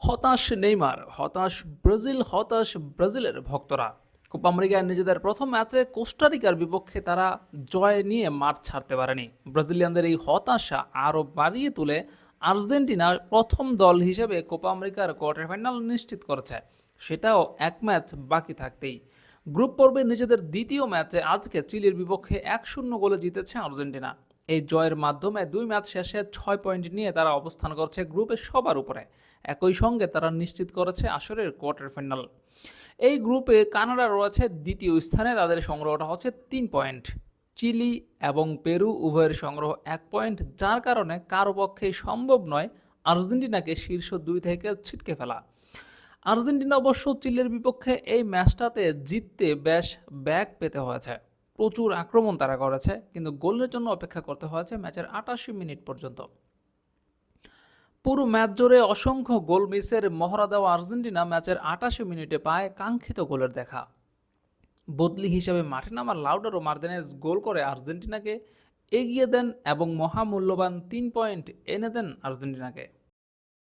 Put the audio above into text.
হতাশ নেইমার, হতাশ ব্রাজিল, হতাশ ব্রাজিলের ভক্তরা। কোপা আমেরিকায় নিজেদের প্রথম ম্যাচে কোস্টারিকার বিপক্ষে তারা জয় নিয়ে মাঠ ছাড়তে পারেনি। ব্রাজিলিয়ানদের এই হতাশা আরও বাড়িয়ে তুলে আর্জেন্টিনা প্রথম দল হিসেবে কোপা আমেরিকার কোয়ার্টার ফাইনাল নিশ্চিত করেছে। সেটাও এক ম্যাচ বাকি থাকতেই। গ্রুপ পর্বে নিজেদের দ্বিতীয় ম্যাচে আজকে চিলির বিপক্ষে এক শূন্য গোলে জিতেছে আর্জেন্টিনা। এই জয়ের মাধ্যমে দুই ম্যাচ শেষে ছয় পয়েন্ট নিয়ে তারা অবস্থান করছে গ্রুপের সবার উপরে। একই সঙ্গে তারা নিশ্চিত করেছে আসরের কোয়ার্টার ফাইনাল। এই গ্রুপে কানাডা রয়েছে দ্বিতীয় স্থানে, তাদের সংগ্রহটা হচ্ছে তিন পয়েন্ট। চিলি এবং পেরু উভয়ের সংগ্রহ এক পয়েন্ট, যার কারণে কারও পক্ষেই সম্ভব নয় আর্জেন্টিনাকে শীর্ষ দুই থেকে ছিটকে ফেলা। আর্জেন্টিনা অবশ্য চিলের বিপক্ষে এই ম্যাচটাতে জিততে বেশ ব্যাক পেতে হয়েছে। প্রচুর আক্রমণ তারা করেছে, কিন্তু গোলের জন্য অপেক্ষা করতে হয়েছে ম্যাচের আটাশি মিনিট পর্যন্ত। পুরো ম্যাচ জুড়ে অসংখ্য গোল মিসের মহড়া দেওয়া আর্জেন্টিনা ম্যাচের আটাশি মিনিটে পায় কাঙ্ক্ষিত গোলের দেখা। বদলি হিসেবে মাঠে নামা লাউডারো মার্দেনেস গোল করে আর্জেন্টিনাকে এগিয়ে দেন এবং মহামূল্যবান তিন পয়েন্ট এনে দেন আর্জেন্টিনাকে।